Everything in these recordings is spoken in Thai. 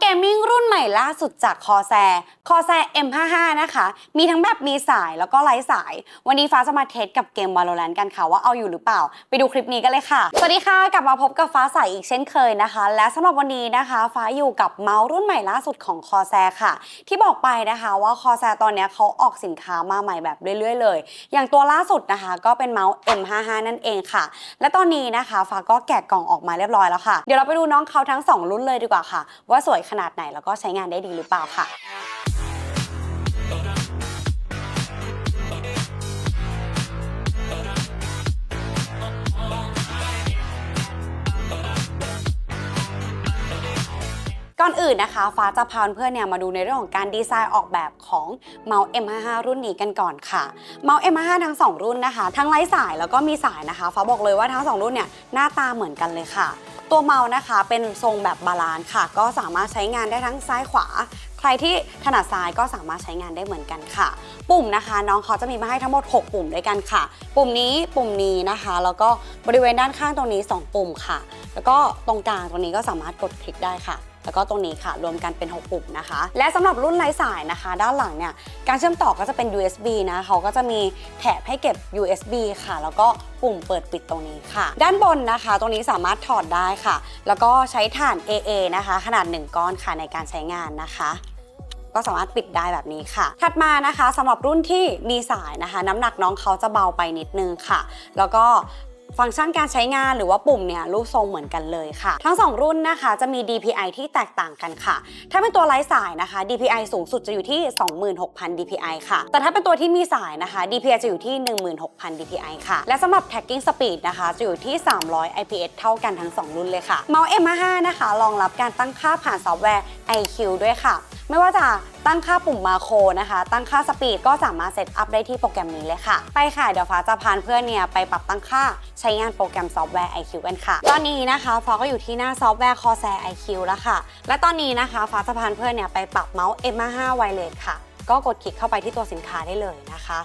เกมมิ่งรุ่น ม่ล่าสุดจากคอแซคอแซ M55 นะคะ มีทั้งแบบมีสายแล้วก็ไร้สาย วันนี้ฟ้าจะมาเทสกับเกม Valorant กันค่ะว่าเอาอยู่หรือเปล่า ไปดูคลิปนี้กันเลยค่ะ สวัสดีค่ะ กลับมาพบกับฟ้าใสอีกเช่นเคยนะคะ และสำหรับวันนี้นะคะ ฟ้าอยู่กับเมาส์รุ่นใหม่ล่าสุดของคอแซค่ะ ที่บอกไปนะคะว่าคอแซตอนนี้เขาออกสินค้ามาใหม่แบบเรื่อย ๆ เลย อย่างตัวล่าสุดนะคะ ก็เป็นเมาส์ M55 นั่นเองค่ะ และตอนนี้นะคะฟ้าก็แกะกล่องออกมาเรียบร้อยแล้วค่ะเดี๋ยวเราไปดูน้องเขาทั้งสองรุ่นเลยดีกว่าค่ะ ว่าสวยขนาดไหนแล้วก็ใช้งานได้ดีหรือเปล่าค่ะก่อนอื่นนะคะ ฟ้าจะพาเพื่อนเนี่ยมาดูในเรื่องของการดีไซน์ออกแบบของเมาส์ M55 รุ่นนี้กันก่อนค่ะเมาส์ M55 ทั้ง 2 รุ่นนะคะ ทั้งไร้สายแล้วก็มีสายนะคะ ฟ้าบอกเลยว่าทั้ง 2 รุ่นเนี่ยหน้าตาเหมือนกันเลยค่ะ ตัวเมาส์นะคะ เป็นทรงแบบบาลานซ์ค่ะ ก็สามารถใช้งานได้ทั้งซ้ายขวา ใครที่ถนัดซ้ายก็สามารถใช้งานได้เหมือนกันค่ะ ปุ่มนะคะน้องเขาจะมีมาให้ทั้งหมด 6 ปุ่มด้วยกันค่ะ ปุ่มนี้ปุ่มนี้นะคะ แล้วก็บริเวณด้านข้างตรงนี้ 2 ปุ่มค่ะ แล้วก็ตรงกลางตรงนี้ก็สามารถกดคลิกได้ค่ะ แล้วก็ตรงนี้ค่ะ รวมกันเป็น 6 ปุ่มนะคะ และสำหรับรุ่นไร้สายนะคะ ด้านหลังเนี่ยการเชื่อมต่อก็จะเป็น USB นะเขาก็จะมีแถบให้เก็บ USB ค่ะ แล้วก็ปุ่มเปิดปิดตรงนี้ค่ะ ด้านบนนะคะ ตรงนี้สามารถถอดได้ค่ะ แล้วก็ใช้ถ่าน AA นะคะ ขนาด 1 ก้อนค่ะในการใช้งานนะคะก็สามารถปิดได้แบบนี้ค่ะ ถัดมานะคะสำหรับรุ่นที่มีสายนะคะ น้ำหนักน้องเขาจะเบาไปนิดนึงค่ะ แล้วก็ ฟังก์ชันการใช้งานหรือว่าปุ่มเนี่ยรูปทรงเหมือนกันเลยค่ะ ทั้ง 2 รุ่นนะคะจะมี DPI ที่แตกต่างกันค่ะ ถ้าเป็นตัวไร้สายนะคะ DPI สูงสุดจะอยู่ที่ 26,000 DPI ค่ะ แต่ถ้าเป็นตัวที่มีสายนะคะ DPI จะอยู่ที่ 16,000 DPI ค่ะ และสำหรับ tagging speed นะคะจะอยู่ที่ 300 IPS เท่ากันทั้ง 2 รุ่นเลยค่ะ เมาส์ M55 นะคะรองรับการตั้งค่าผ่านซอฟต์แวร์ IQ ด้วยค่ะ ไม่ว่าจะตั้งค่าปุ่มมาโครนะคะ ตั้งค่าสปีดก็สามารถเซตอัพได้ที่โปรแกรมนี้เลยค่ะ ไปค่ะ เดี๋ยวฟ้าจะพานเพื่อนเนี่ยไปปรับตั้งค่าใช้งานโปรแกรมซอฟต์แวร์ IQ กันค่ะ ตอนนี้นะคะฟ้าก็อยู่ที่หน้าซอฟต์แวร์ Corsair IQ แล้วค่ะ และตอนนี้นะคะฟ้าจะพานเพื่อนเนี่ยไปปรับเมาส์ M5 Wireless ค่ะ ก็กดคลิกเข้าไปที่ตัวสินค้าได้เลยนะคะ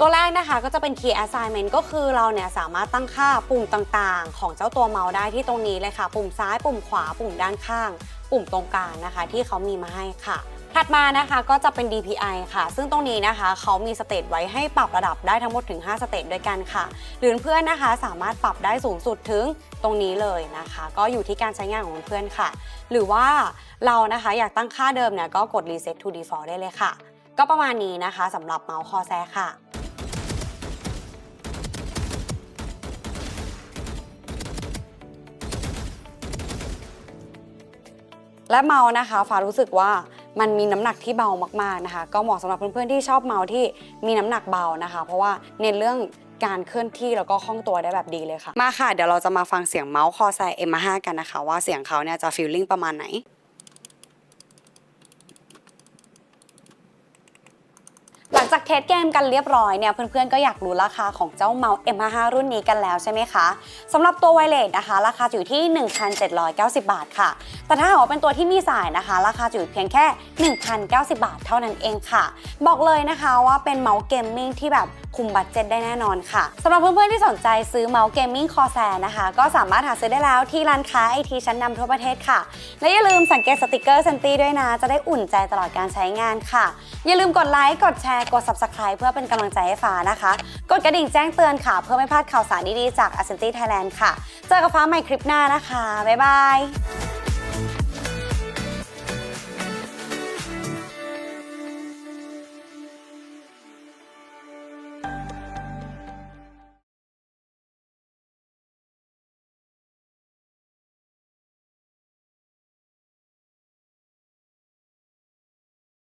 ตัวแรกนะคะก็จะเป็น Key Assignment ก็คือเราเนี่ยสามารถตั้งค่าปุ่มต่างๆ ของเจ้าตัวเมาส์ได้ที่ตรงนี้เลยค่ะ ปุ่มซ้ายปุ่มขวาปุ่มด้านข้าง ปุ่มตรงกลางนะคะ ที่เขามีมาให้ค่ะ ถัดมานะคะก็จะเป็น DPI ค่ะ ซึ่งตรงนี้นะคะเขามีสเตตไว้ให้ปรับระดับได้ทั้งหมดถึง 5 สเตตด้วยกันค่ะ หรือเพื่อนนะคะสามารถปรับได้สูงสุดถึงตรงนี้เลยนะคะ ก็อยู่ที่การใช้งานของเพื่อนค่ะ หรือว่าเรานะคะอยากตั้งค่าเดิมเนี่ยก็กด reset to default ได้เลยค่ะ ก็ประมาณนี้นะคะสำหรับเมาส์คอแซค่ะ และเมานะคะฟ้ารู้สึกว่ามันมีน้ำหนักที่เบามากๆนะคะ ก็เหมาะสำหรับเพื่อนๆที่ชอบเมาที่มีน้ำหนักเบานะคะ เพราะว่าเน้นเรื่องการเคลื่อนที่แล้วก็คล่องตัวได้แบบดีเลยค่ะ มาค่ะเดี๋ยวเราจะมาฟังเสียงเมาส์คอแซ M5 กันนะคะ ว่าเสียงเขาเนี่ยจะฟีลลิ่งประมาณไหนหลังจาก เทสเกมกันเรียบร้อยเนี่ยเพื่อนๆก็อยากรู้ราคาของเจ้าเมาส์ M55 รุ่นนี้กันแล้วใช่ไหมคะสำหรับตัวไวเลสนะคะ ราคาอยู่ที่ 1,790 บาทค่ะ แต่ถ้าหากว่าเป็นตัวที่มีสายนะคะ ราคาจะอยู่เพียงแค่ 1,090 บาท เท่านั้นเองค่ะ บอกเลยนะคะว่าเป็นเมาส์เกมมิ่งที่แบบคุมบัตเจ็ตได้แน่นอนค่ะสำหรับเพื่อนๆที่สนใจซื้อเมาส์เกมมิ่งคอแซนะคะ ก็สามารถหาซื้อได้แล้วที่ร้านค้าไอทีชั้นนำทั่วประเทศค่ะ และอย่าลืมสังเกตสติกเกอร์เซนตี้ด้วยนะ จะได้อุ่นใจตลอดการใช้งานค่ะ อย่าลืมกดไลค์กดแชร์กด subscribe เพื่อเป็นกำลังใจให้ฟ้านะคะ กดกระดิ่งแจ้งเตือนค่ะ เพื่อไม่พลาดข่าวสารดีๆจาก a s c e n t y Thailand ค่ะ เจอกับฟ้าใหม่คลิปหน้านะคะ บ๊ายบาย